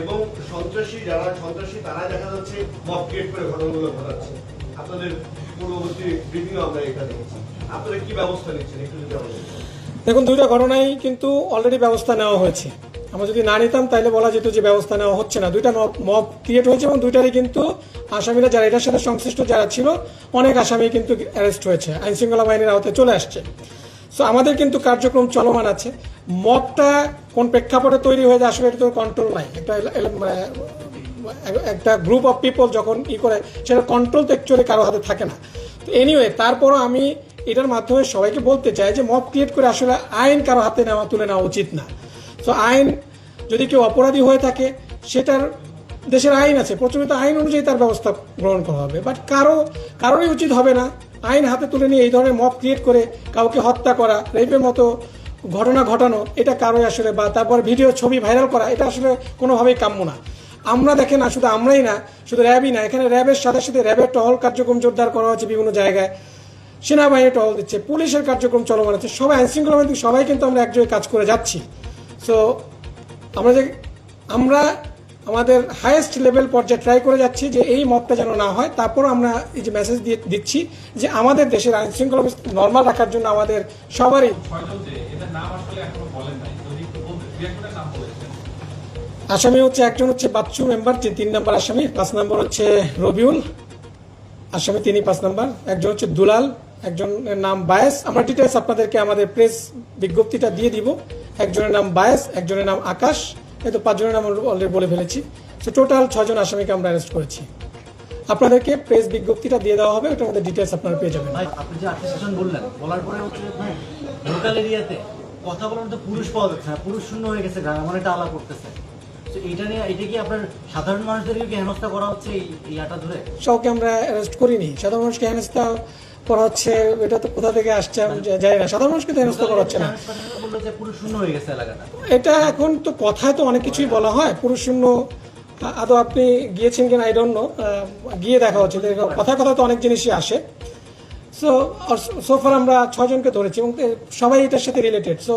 এবং সন্ত্রাসী যারা সন্ত্রাসী, তারা দেখা যাচ্ছে মক ক্রিয়েট করে ঘটনাগুলো ঘটাচ্ছে। আপনাদের পূর্ববর্তী আমরা এটা দেখেছি। আপনারা কি ব্যবস্থা নিচ্ছেন? একটু যদি দেখুন, দুইটা ঘটনায় কিন্তু অলরেডি ব্যবস্থা নেওয়া হয়েছে। আমরা যদি না নিতাম তাহলে বলা যেত যে ব্যবস্থা নেওয়া হচ্ছে না। দুইটা মব ক্রিয়েট হয়েছে এবং দুইটারই কিন্তু আসামিরা যারা, এটার সাথে সংশ্লিষ্ট যারা ছিল, অনেক আসামি কিন্তু অ্যারেস্ট হয়েছে। আইন শৃঙ্খলা বাহিনীর আওতায় চলে আসছে। সো আমাদের কিন্তু কার্যক্রম চলমান আছে। মবটা কোন প্রেক্ষাপটে তৈরি হয়ে যায় আসলে এটা তো কন্ট্রোল নাই। একটা আহ, একটা গ্রুপ অফ পিপল যখন ই করে সেটা কন্ট্রোল তো অ্যাকচুয়ালি কারও হাতে থাকে না। তো এনিওয়ে তারপরও আমি এটার মাধ্যমে সবাইকে বলতে চাই যে মব ক্রিয়েট করে আসলে আইন কারও হাতে নেওয়া তুলে নেওয়া উচিত না। তো আইন যদি কেউ অপরাধী হয়ে থাকে সেটার দেশের আইন আছে প্রচলিত আইন অনুযায়ী তার ব্যবস্থা গ্রহণ করা হবে। বাট কারও, কারোরই উচিত হবে না আইন হাতে তুলে নিয়ে এই ধরনের মব ক্রিয়েট করে কাউকে হত্যা করা রেপের মতো ঘটনা ঘটানো, এটা কারোই আসলে বা তারপর ভিডিও ছবি ভাইরাল করা, এটা আসলে কোনোভাবেই কাম্য না। আমরা দেখেন না, শুধু আমরাই না, শুধু র্যাবই না, এখানে র্যাবের সাথে সাথে র্যাবের টহল কার্যক্রম জোরদার করা হচ্ছে বিভিন্ন জায়গায়। সেনাবাহিনী টহল দিচ্ছে, পুলিশের কার্যক্রম চলমান আছে, সবাই আইন শৃঙ্খলা বাহিনী সবাই কিন্তু আমরা একযোগে কাজ করে যাচ্ছি। সো আমরা যে, আমরা আমাদের হাইয়েস্ট লেভেল পর্যায়ে ট্রাই করে যাচ্ছি যে এই মতটা যেন না হয়। তারপর আমরা এই যে মেসেজ দিয়ে দিচ্ছি যে আমাদের দেশের আইন শৃঙ্খলা নর্মাল রাখার জন্য আমাদের সবারই আসামি হচ্ছে একজন হচ্ছে বাচ্চু মেম্বার যে তিন নম্বর আসামি, পাঁচ নম্বর হচ্ছে রবিউল। আসামি তিনি পাঁচ নম্বর, একজন হচ্ছে দুলাল, একজনের নাম বায়েস। আমরা ডিটেলস আপনাদেরকে আমাদের প্রেস বিজ্ঞপ্তিটা দিয়ে দিব। একজনের নাম বায়েস, একজনের নাম আকাশ। এই তো পাঁচজনের নাম অলরেডি বলে ফেলেছি। তো টোটাল ছজন আসামিকে আমরা অ্যারেস্ট করেছি। আপনাদেরকে প্রেস বিজ্ঞপ্তিটা দিয়ে দেওয়া হবে ওটার মধ্যে ডিটেলস আপনারা পেয়ে যাবেন। ভাই আপনি যে আটটা সেশন বললেন বলার পরে হচ্ছে ভাই লোকাল এরিয়াতে কথা বলার তো পুরুষ পাওয়া যাচ্ছে না পুরুষ শূন্য হয়ে গেছে গ্রাম মানে এটা আলাপ করতেছে। তো এইটা নিয়ে এটা কি আপনার সাধারণ মানুষদেরকে হেনস্থা করা হচ্ছে এই এই আটা ধরে? সবকে আমরা অ্যারেস্ট করিনি। সাধারণ মানুষকে হেনস্থা করা হচ্ছে এটা তো কোথা থেকে আসছে আমি জানি না। সাধারণ মানুষকে তো হেনস্থা করা হচ্ছে না। এটা এখন তো কথায় তো অনেক কিছুই বলা হয়। পুরুষ শূন্য আদৌ আপনি গিয়েছেন কিনা আই ডোন্ট নো গিয়ে দেখা হচ্ছে। তো কথায় কথা তো অনেক জিনিসই আসে। সো সোফার আমরা ছজনকে ধরেছি এবং সবাই এটার সাথে রিলেটেড সো